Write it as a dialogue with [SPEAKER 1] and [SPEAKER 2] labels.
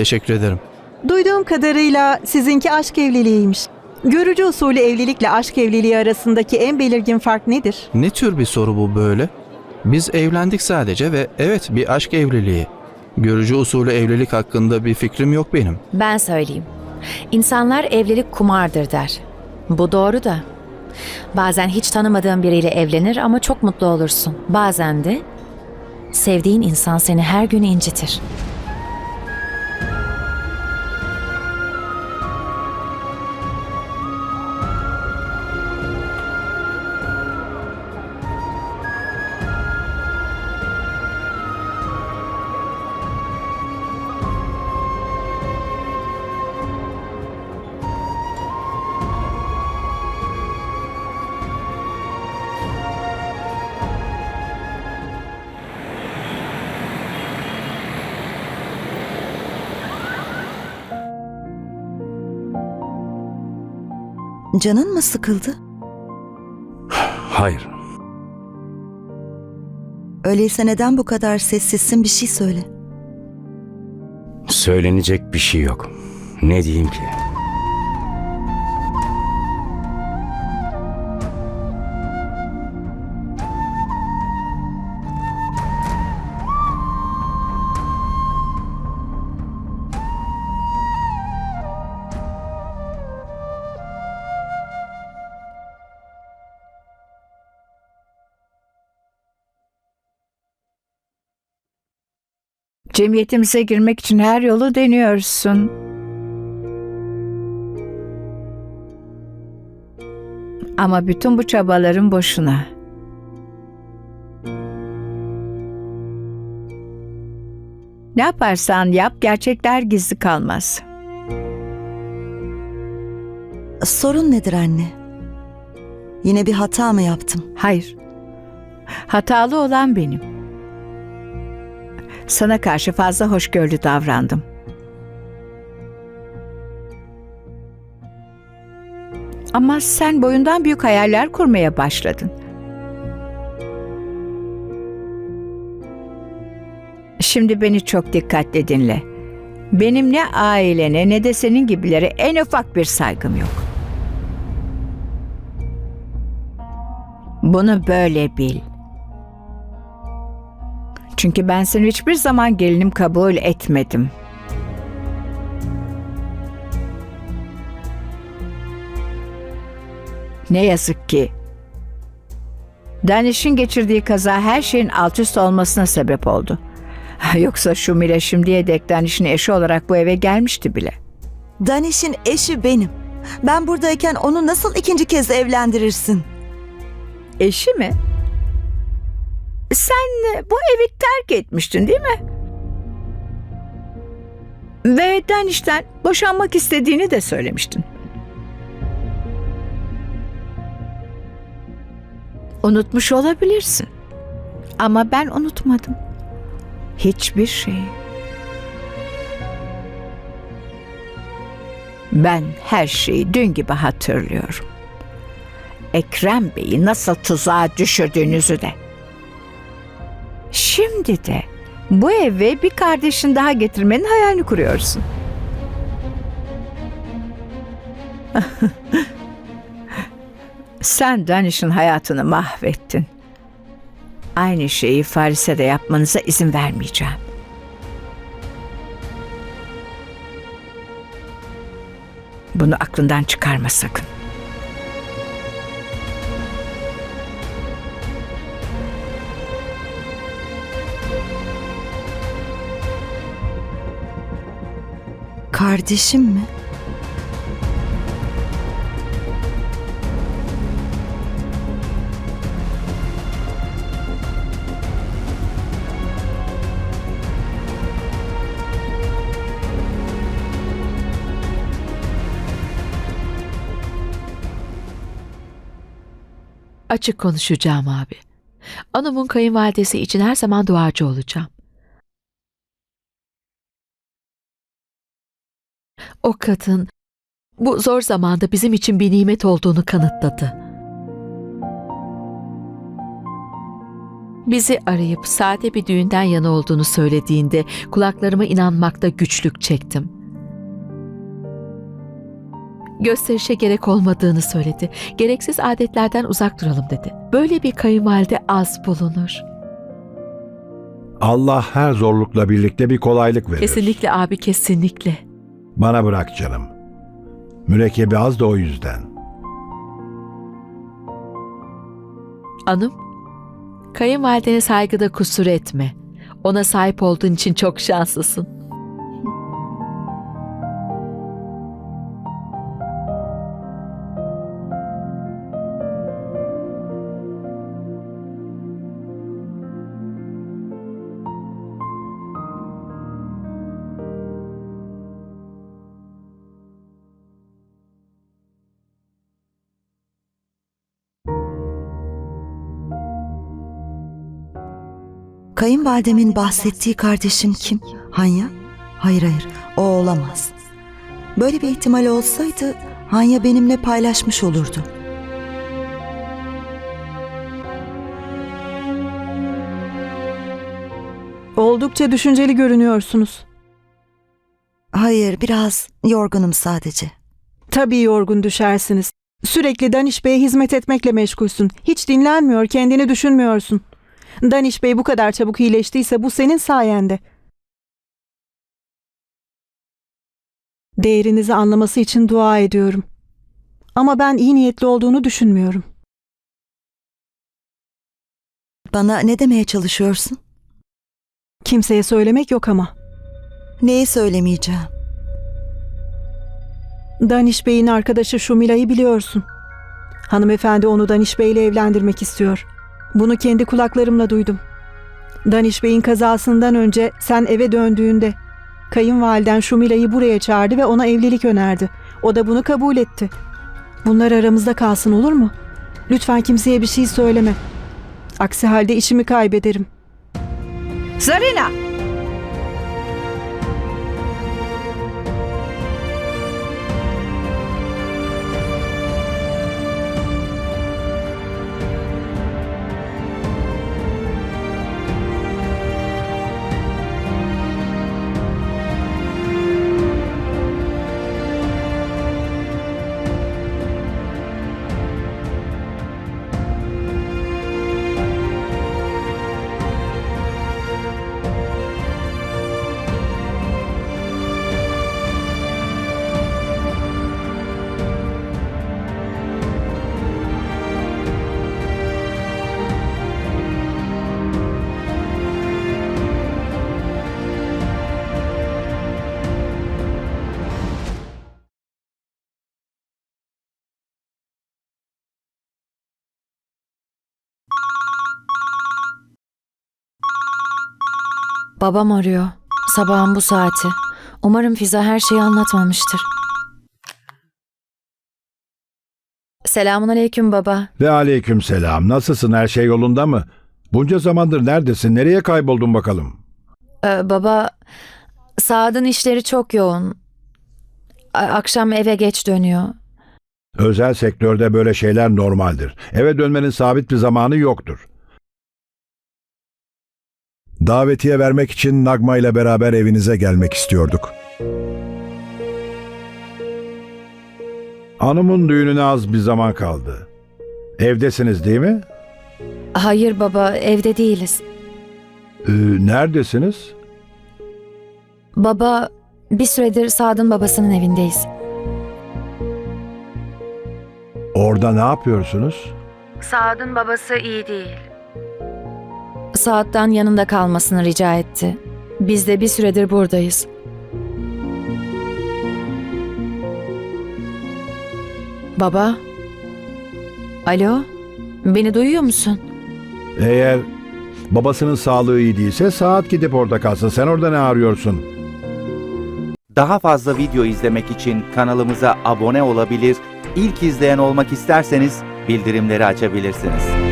[SPEAKER 1] Teşekkür ederim.
[SPEAKER 2] Duyduğum kadarıyla sizinki aşk evliliğiymiş. Görücü usulü evlilikle aşk evliliği arasındaki en belirgin fark nedir?
[SPEAKER 1] Ne tür bir soru bu böyle? Biz evlendik sadece ve evet bir aşk evliliği. Görücü usulü evlilik hakkında bir fikrim yok benim.
[SPEAKER 3] Ben söyleyeyim. İnsanlar evlilik kumardır der. Bu doğru da. Bazen hiç tanımadığın biriyle evlenir ama çok mutlu olursun. Bazen de sevdiğin insan seni her gün incitir.
[SPEAKER 4] Canın mı sıkıldı?
[SPEAKER 5] Hayır.
[SPEAKER 4] Öyleyse neden bu kadar sessizsin bir şey söyle.
[SPEAKER 5] Söylenecek bir şey yok. Ne diyeyim ki?
[SPEAKER 6] Cemiyetimize girmek için her yolu deniyorsun. Ama bütün bu çabaların boşuna. Ne yaparsan yap gerçekler gizli kalmaz.
[SPEAKER 4] Sorun nedir anne? Yine bir hata mı yaptım?
[SPEAKER 6] Hayır. Hatalı olan benim. Sana karşı fazla hoşgörülü davrandım. Ama sen boyundan büyük hayaller kurmaya başladın. Şimdi beni çok dikkatle dinle. Benim ne ailene ne de senin gibilere en ufak bir saygım yok. Bunu böyle bil. Çünkü ben seni hiçbir zaman gelinim kabul etmedim. Ne yazık ki Danish'in geçirdiği kaza her şeyin alt üst olmasına sebep oldu. Yoksa şu Mila şimdiye dek Danish'in eşi olarak bu eve gelmişti bile.
[SPEAKER 4] Daniş'in eşi benim. Ben buradayken onu nasıl ikinci kez evlendirirsin?
[SPEAKER 6] Eşi mi? Sen bu evi terk etmiştin değil mi? Ve Daniş'ten boşanmak istediğini de söylemiştin. Unutmuş olabilirsin. Ama ben unutmadım. Hiçbir şeyi. Ben her şeyi dün gibi hatırlıyorum. Ekrem Bey'i nasıl tuzağa düşürdüğünüzü de. Şimdi de bu eve bir kardeşin daha getirmenin hayalini kuruyorsun. Sen Danish'in hayatını mahvettin. Aynı şeyi Faris'e de yapmanıza izin vermeyeceğim. Bunu aklından çıkarma sakın.
[SPEAKER 4] Kardeşim mi?
[SPEAKER 7] Açık konuşacağım abi. Anamın kayınvalidesi için her zaman duacı olacağım. O kadın bu zor zamanda bizim için bir nimet olduğunu kanıtladı. Bizi arayıp sade bir düğünden yana olduğunu söylediğinde kulaklarıma inanmakta güçlük çektim. Gösterişe gerek olmadığını söyledi. Gereksiz adetlerden uzak duralım dedi. Böyle bir kayınvalide az bulunur.
[SPEAKER 8] Allah her zorlukla birlikte bir kolaylık verir.
[SPEAKER 7] Kesinlikle abi kesinlikle.
[SPEAKER 8] Bana bırak canım. Mürekkebi az da o yüzden.
[SPEAKER 7] Anım, kayınvalidene saygıda kusur etme. Ona sahip olduğun için çok şanslısın.
[SPEAKER 4] Kayınvalidemin bahsettiği kardeşim kim? Hanya? Hayır hayır, o olamaz. Böyle bir ihtimal olsaydı Hanya benimle paylaşmış olurdu.
[SPEAKER 2] Oldukça düşünceli görünüyorsunuz.
[SPEAKER 4] Hayır, biraz yorgunum sadece.
[SPEAKER 2] Tabii yorgun düşersiniz. Sürekli Daniş Bey'e hizmet etmekle meşgulsün. Hiç dinlenmiyor, kendini düşünmüyorsun. Daniş Bey bu kadar çabuk iyileştiyse bu senin sayende. Değerinizi anlaması için dua ediyorum. Ama ben iyi niyetli olduğunu düşünmüyorum.
[SPEAKER 4] Bana ne demeye çalışıyorsun?
[SPEAKER 2] Kimseye söylemek yok ama.
[SPEAKER 4] Neyi söylemeyeceğim?
[SPEAKER 2] Daniş Bey'in arkadaşı Şumila'yı biliyorsun. Hanımefendi onu Daniş Bey ile evlendirmek istiyor. Bunu kendi kulaklarımla duydum. Daniş Bey'in kazasından önce sen eve döndüğünde kayınvaliden Şumila'yı buraya çağırdı ve ona evlilik önerdi. O da bunu kabul etti. Bunlar aramızda kalsın olur mu? Lütfen kimseye bir şey söyleme. Aksi halde işimi kaybederim.
[SPEAKER 6] Zarina!
[SPEAKER 3] Babam arıyor. Sabahın bu saati. Umarım Fiza her şeyi anlatmamıştır. Selamun aleyküm baba.
[SPEAKER 8] Ve aleyküm selam. Nasılsın? Her şey yolunda mı? Bunca zamandır neredesin? Nereye kayboldun bakalım?
[SPEAKER 3] Ee, baba, Saad'ın işleri çok yoğun. A- akşam eve geç dönüyor.
[SPEAKER 8] Özel sektörde böyle şeyler normaldir. Eve dönmenin sabit bir zamanı yoktur. Davetiye vermek için Nagma ile beraber evinize gelmek istiyorduk. Hanımın düğününe az bir zaman kaldı. Evdesiniz değil mi?
[SPEAKER 3] Hayır baba, evde değiliz.
[SPEAKER 8] Ee, neredesiniz?
[SPEAKER 3] Baba, bir süredir Saad'ın babasının evindeyiz.
[SPEAKER 8] Orada ne yapıyorsunuz?
[SPEAKER 3] Saad'ın babası iyi değil. Saad'dan yanında kalmasını rica etti. Biz de bir süredir buradayız. Baba? Alo? Beni duyuyor musun?
[SPEAKER 8] Eğer babasının sağlığı iyi değilse saat gidip orada kalsın. Sen orada ne arıyorsun?
[SPEAKER 9] Daha fazla video izlemek için kanalımıza abone olabilir, ilk izleyen olmak isterseniz bildirimleri açabilirsiniz.